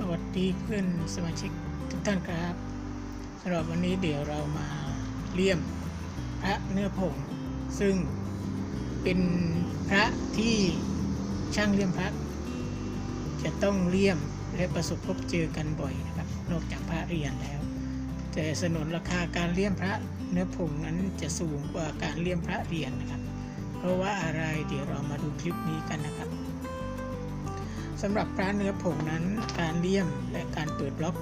สวัสดีเพื่อนสมาชิกทุกท่านครับสำหรับวันนี้เดี๋ยวเรามาเลี่ยมพระเนื้อผงซึ่งเป็นพระที่ช่างเลี่ยมพระจะต้องเลี่ยมและประสบพบเจอกันบ่อยนะครับ นอกจากพระเรียนแล้ว แต่สนนราคาการเลี่ยมพระเนื้อผงนั้นจะสูงกว่าการเลี่ยมพระเรียนนะครับ เพราะว่าอะไรเดี๋ยวเรามาดูคลิปนี้กันนะครับ สำหรับพระเนื้อผงนั้นการเลี่ยมและการเปิดบล็อก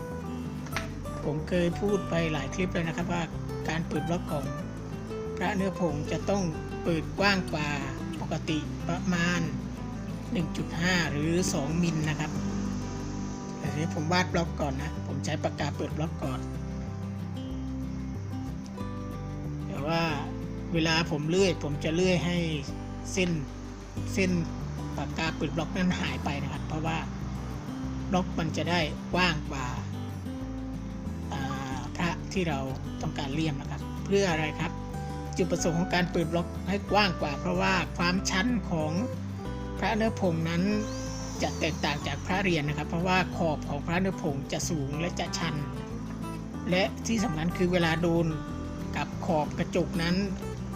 ผมเคยพูดไปหลายคลิปเลยนะครับว่าการเปิดบล็อกของพระเนื้อผงจะต้องเปิดกว้างกว่าปกติประมาณ 1.5 หรือ 2 มิลนะครับแต่ทีนี้ผมวาดบล็อกก่อนนะ ผมใช้ปากกาเปิดบล็อกก่อน แต่ว่าเวลาผมเลื่อยผมจะเลื่อยให้เส้นเส้น ปากกาปิดบล็อกนั้นหายไปนะครับ เพราะว่าบล็อกมันจะได้กว้างกว่าพระที่เราต้องการเลี่ยมนะครับ เพื่ออะไรครับ จุดประสงค์ของการเปิดบล็อกให้กว้างกว่า เพราะว่าความชันของพระเนื้อผงนั้นจะแตกต่างจากพระเรียนนะครับ เพราะว่าขอบของพระเนื้อผงจะสูงและจะชัน และที่สำคัญคือเวลาโดนกับขอบกระจกนั้น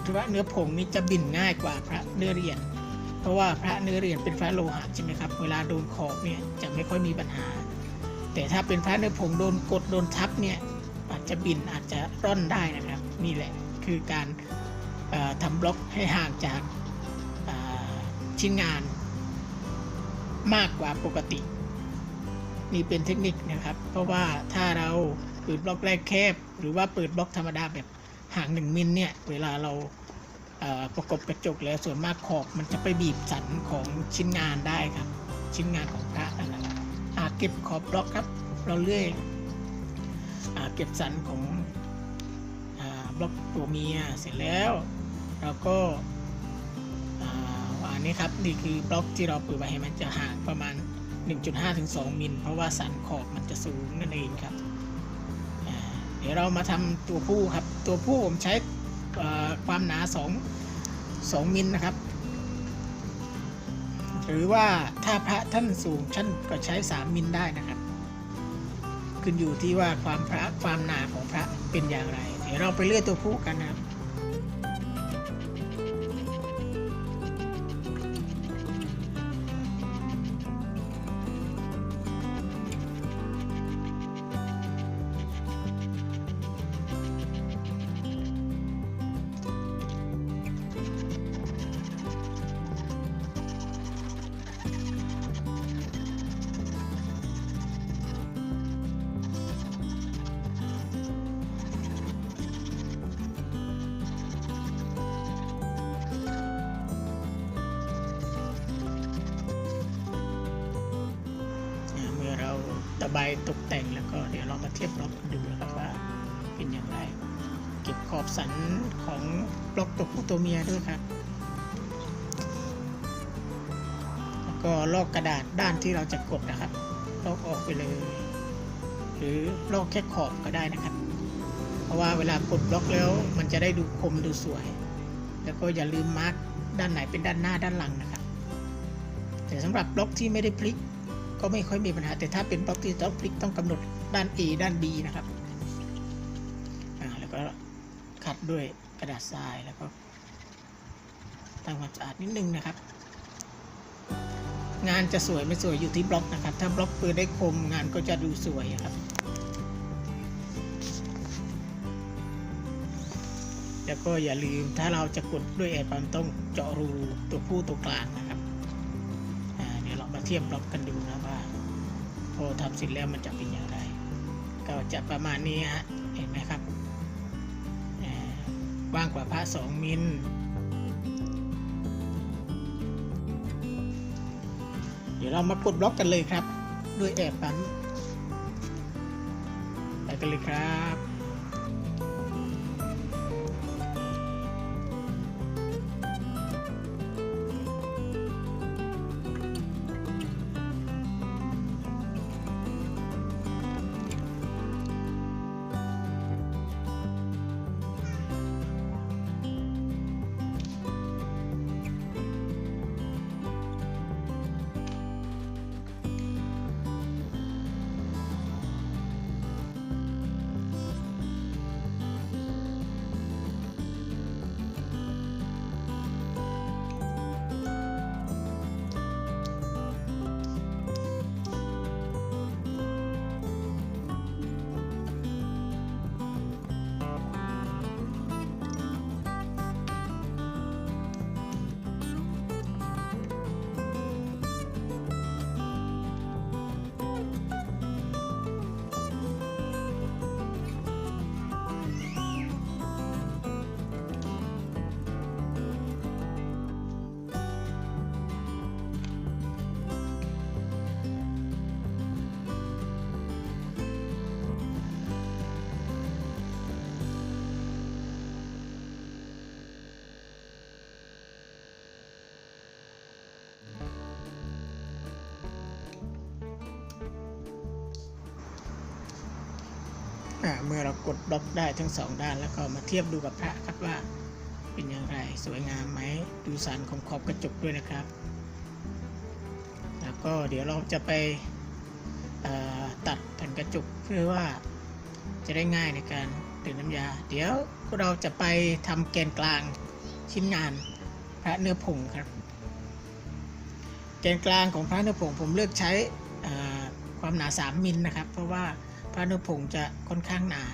พระเนื้อผงนี้จะบิ่นง่ายกว่าพระเนื้อเรียนเราะว่าพระเนื้อเรียนเป็นพระโลหะใช่ไหมครับ เวลาโดนขอบเนี่ยจะไม่ค่อยมีปัญหา แต่ถ้าเป็นพระเนื้อผงโดนกดโดนทับเนี่ยอาจจะบินอาจจะร่อนได้นะครับ นี่แหละคือการเอ่อทำบล็อกให้ห่างจากชิ้นงานมากกว่าปกติ นี่เป็นเทคนิคนะครับ เพราะว่าถ้าเราเปิดบล็อกแรกแคบ หรือว่าเปิดบล็อกธรรมดาแบบห่างหนึ่งมิลเนี่ย เวลาเรา ประกบกระจกแล้วส่วนมากขอบมันจะไปบีบสันของชิ้นงานได้ครับ ชิ้นงานของพระนะครับเก็บขอบบล็อกครับ เราเลื่อยอเก็บสันของอบล็อกตัวเมียเสร็จแล้วเราก็อันนี้ครับนี่คือบล็อกที่เราเปิดไว้ให้มันจะห่างประมาณ 1.5ถึง2มิลเพราะว่าสันขอบมันจะสูงนั่นเองครับเดี๋ยวเรามาทำตัวผู้ครับ ตัวผู้ผมใช้ ความหนา2 2มิลนะครับ หรือว่าถ้าพระท่านสูงชั้นก็ใช้ 3 มิลได้นะครับ ขึ้นอยู่ที่ว่าความพระความหนาของพระเป็นอย่างไร เดี๋ยวเราไปเลื่อยตัวผู้กันนะครับ สันของบล็อกตัวผู้ตัวเมียด้วยครับ แล้วก็ลอกกระดาษด้านที่เราจะกดนะครับ ลอกออกไปเลย หรือลอกแค่ขอบก็ได้นะครับ เพราะว่าเวลากดบล็อกแล้วมันจะได้ดูคมดูสวย แล้วก็อย่าลืมมาร์กด้านไหนเป็นด้านหน้าด้านหลังนะครับ แต่สำหรับบล็อกที่ไม่ได้พลิกก็ไม่ค่อยมีปัญหาแต่ถ้าเป็นบล็อกที่ต้องพลิกต้องกำหนดด้าน A ด้าน B นะครับ ดด้วยกระดาษทรายแล้วก็ทำความสะอาดนิดนึงนะครับ งานจะสวยไม่สวยอยู่ที่บล็อกนะครับ ถ้าบล็อกปิดได้คมงานก็จะดูสวยครับแล้วก็อย่าลืมถ้าเราจะกดด้วยแอร์ปั๊มต้องเจาะรูตัวผู้ตัวกลางนะครับเดี๋ยวเรามาเทียบบล็อกกันดูนะว่าพอทำเสร็จแล้วมันจะเป็นอย่างไร ก็จะประมาณนี้ฮะเห็นไหมครับ กว้างกว่าพระสองมิล เดี๋ยวเรามากดบล็อกกันเลยครับ ด้วยแอบปั๊มไปกันเลยครับ กดบล็อกได้ทั้งสองด้าน แล้วก็มาเทียบดูกับพระครับว่า เป็นอย่างไรสวยงามไหมดูสันของขอบกระจกด้วยนะครับ แล้วก็เดี๋ยวเราจะไปตัดแผ่นกระจกเพื่อว่าจะได้ง่ายในการดึงน้ำยา เดี๋ยวเราจะไปทำแกนกลางชิ้นงานพระเนื้อผงครับ แกนกลางของพระเนื้อผงผมเลือกใช้ความหนา 3 มิลนะครับ เพราะว่าพระเนื้อผงจะค่อนข้างหนา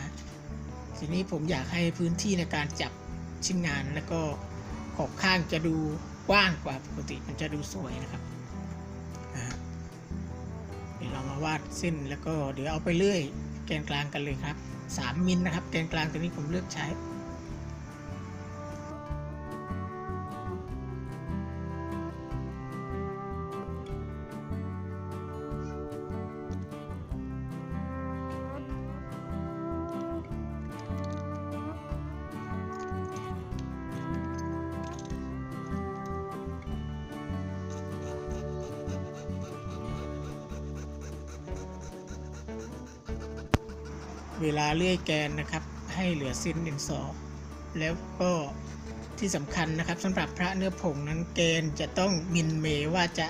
ทีนี้ผมอยากให้พื้นที่ในการจับชิ้นงานแล้วก็ขอบข้างจะดูกว้างกว่าปกติมันจะดูสวยนะครับเดี๋ยวเรามาวาดเส้นแล้วก็เดี๋ยวเอาไปเลื่อยแกนกลางกันเลยครับ 3มิลนะครับแกนกลางตัวนี้ผมเลือกใช้ เวลาเลื่อยแกนนะครับ ให้เหลือเส้นดินสอแล้วก็ที่สำคัญนะครับสำหรับพระเนื้อผงนั้นแกนจะต้องมินเมว่าจะ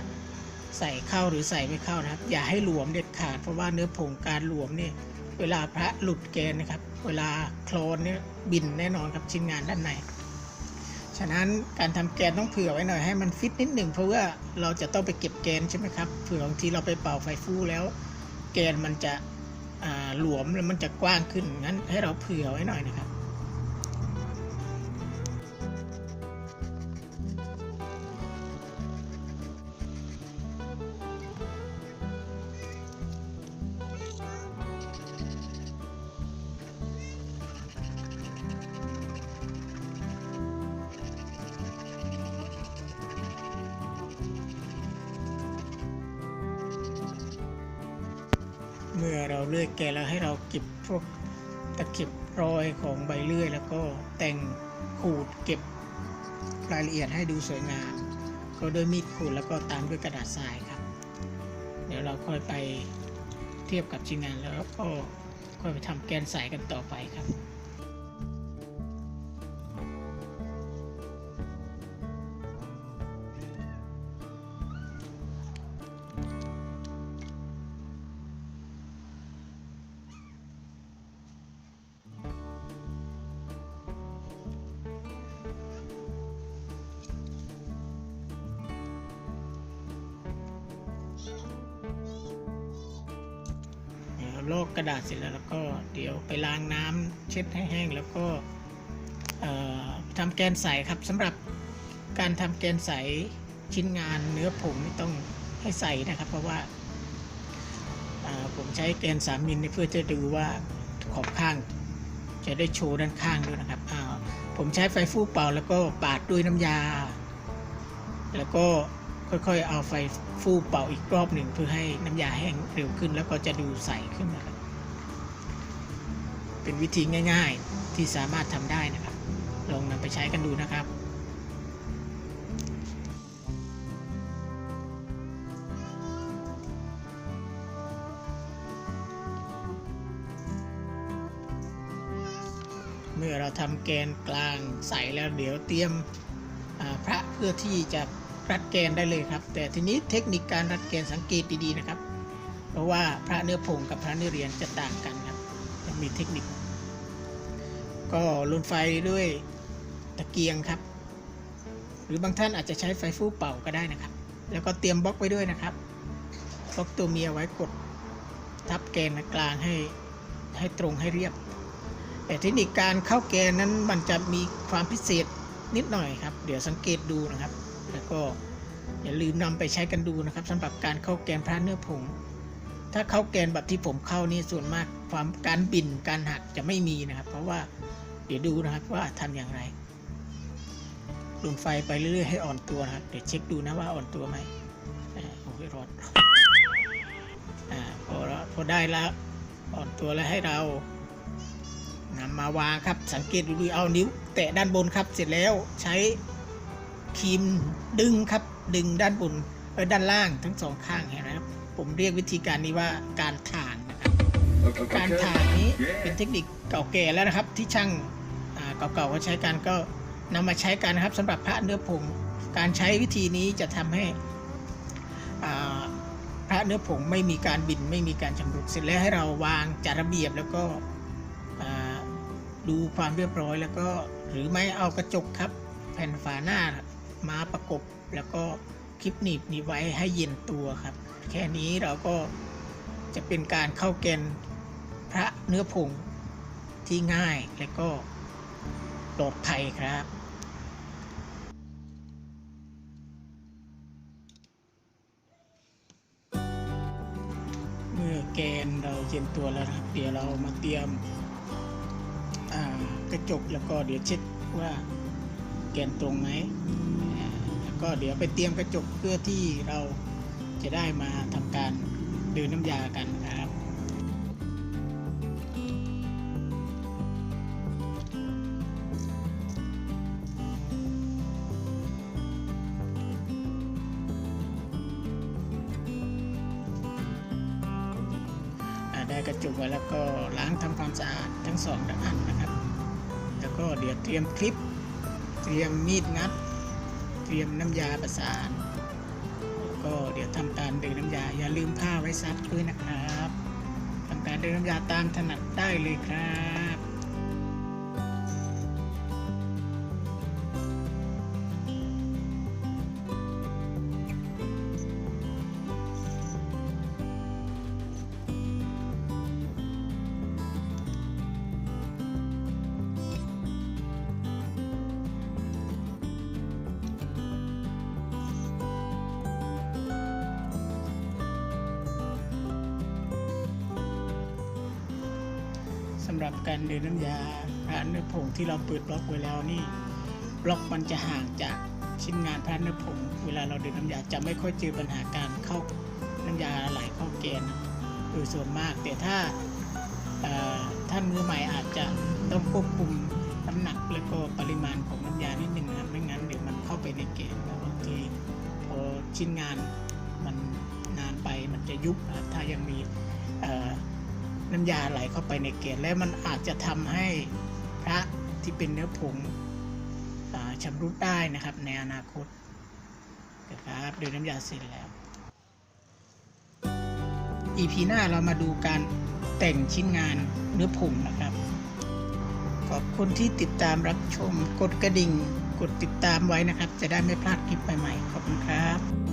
ใส่เข้าหรือใส่ไม่เข้านะครับ อย่าให้หลวมเด็ดขาดเพราะว่าเนื้อผงการหลวมเนี่ยเวลาพระหลุดแกนนะครับ เวลาโคลนเนี่ยบินแน่นอนครับชิ้นงานด้านในฉะนั้นการทำแกนต้องเผื่อไว้หน่อยให้มันฟิตนิดหนึ่งเพราะว่าเราจะต้องไปเก็บแกนใช่ไหมครับเผื่อบางทีเราไปเป่าไฟฟูแล้ว แกนมันจะ หลวมแล้วมันจะกว้างขึ้นงั้นให้เราเผื่อไว้หน่อยนะครับ เลื่อยแกะแล้วให้เราเก็บพวกตะเข็บรอยของใบเลื่อย แล้วก็แต่งขูดเก็บรายละเอียดให้ดูสวยงามก็ด้วยมีดขูดแล้วก็ตามด้วยกระดาษทรายครับ เดี๋ยวเราค่อยไปเทียบกับชิ้นงานแล้วก็ค่อยไปทำแกนใสกันต่อไปครับ ลอกกระดาษเสร็จแล้วแล้วก็เดี๋ยวไปล้างน้ำเช็ดให้แห้งแล้วก็เอ่อทำแกนใสครับสำหรับการทำแกนใสชิ้นงานเนื้อผงนี่ต้องให้ใสนะครับ เพราะว่าผมใช้แกน3มิลเพื่อจะดูว่าขอบข้างจะได้โชว์ด้านข้างด้วยนะครับผมใช้ไฟฟูเป่าแล้วก็ปาดด้วยน้ำยา แล้วก็ ค่อยๆ เอาไฟฟูเป่าอีกรอบหนึ่งเพื่อให้น้ำยาแห้งเร็วขึ้น แล้วก็จะดูใสขึ้นนะครับเป็นวิธีง่าย ๆที่สามารถทำได้นะครับ ลองนำไปใช้กันดูนะครับเมื่อเราทำแกนกลางใสแล้วเดี๋ยวเตรียมอ่าพระเพื่อที่จะ รัดแกนได้เลยครับ แต่ทีนี้เทคนิคการรัดแกนสังเกตดีๆนะครับ เพราะว่าพระเนื้อผงกับพระเนื้อเรียญจะต่างกันครับจะมีเทคนิค ก็ลุนไฟด้วยตะเกียงครับ หรือบางท่านอาจจะใช้ไฟฟูเป่าก็ได้นะครับ แล้วก็เตรียมบล็อกไว้ด้วยนะครับบล็อกตัวเมียไว้กดทับแกนกลางให้ให้ตรงให้เรียบ แต่เทคนิคการเข้าแกนนั้นมันจะมีความพิเศษนิดหน่อยครับ เดี๋ยวสังเกตดูนะครับ ก็อย่าลืมนำไปใช้กันดูนะครับสำหรับการเข้าแกนพระเนื้อผง ถ้าเข้าแกนแบบที่ผมเข้านี่ส่วนมากความการบินการหักจะไม่มีนะครับ เพราะว่าเดี๋ยวดูนะครับว่าทำอย่างไรลุนไฟไปเรื่อยๆให้อ่อนตัวนะครับเดี๋ยวเช็คดูนะว่าอ่อนตัวไหมโอ้ยร้อนอ่าพอแล้วพอได้แล้วอ่อนตัวแล้วให้เรานำมาวางครับสังเกตดูดีเอานิ้ว แตะด้านบนครับเสร็จแล้วใช้ ครีมดึงครับดึงด้านบนเออด้านล่างทั้งสองข้างเห็นไหมครับผมเรียกวิธีการนี้ว่าการถ่างนะครับการถ่ายนี้เป็นเทคนิคเก่าแก่แล้วนะครับ ที่ช่างเก่าๆเขาใช้กันก็นำมาใช้กันนะครับสำหรับพระเนื้อผงการใช้วิธีนี้จะทำให้พระเนื้อผงไม่มีการบินไม่มีการชำรุดเสร็จแล้วให้เราวางจัดระเบียบแล้วก็ดูความเรียบร้อยแล้วก็หรือไม่เอากระจกครับ แผ่นฝาหน้า มาประกบ แล้วก็คลิปหนีบหนีบไว้ให้เย็นตัวครับ แค่นี้เราก็จะเป็นการเข้าเกณฑ์พระเนื้อผงที่ง่ายและก็ปลอดภัยครับเมื่อแกนเราเย็นตัวแล้วครับเดี๋ยวเรามาเตรียมกระจกแล้วก็เดี๋ยวเช็คว่าแกนตรงไหม ก็เดี๋ยวไปเตรียมกระจกเพื่อที่เราจะได้มาทำการดืนน้ำยากันครับได้กระจุกไว้แล้วก็ล้างทำความสะอาดทั้งสองด้านนะครับ แล้วก็เดี๋ยวเตรียมคลิป เตรียมมีดงัด เตรียมน้ำยาประสานแล้วก็เดี๋ยวทำการดึงน้ำยา อย่าลืมผ้าไว้ซับด้วยนะครับทำการดึงน้ำยาตามถนัดได้เลยครับ รับการเดินน้ำยาพระเนื้อผงที่เราเปิดบล็อกไว้แล้วนี่บล็อกมันจะห่างจากชิ้นงานพระเนื้อผงเวลาเราเดินน้ำยาจะไม่ค่อยเจอปัญหาการเข้าน้ำยาไหลเข้าเกณฑ์โดยส่วนมาก แต่ถ้าท่านมือใหม่อาจจะต้องควบคุมน้ำหนักแล้วก็ปริมาณของน้ำยานิดนึงนะครับไม่งั้นเดี๋ยวมันเข้าไปในเกณฑ์แล้วบางทีพอชิ้นงานมันนานไปมันจะยุบถ้ายังมีอ น้ำยาไหลเข้าไปในเกล็ดและมันอาจจะทำให้พระที่เป็นเนื้อผงอชำรุดได้นะครับในอนาคตนะครับโดยน้ำยาเสร็จแล้ว EP หน้าเรามาดูการแต่งชิ้นงานเนื้อผงนะครับ ขอบคุณที่ติดตามรับชมกดกระดิ่ง กดติดตามไว้นะครับ จะได้ไม่พลาดคลิปใหม่ๆ ขอบคุณครับ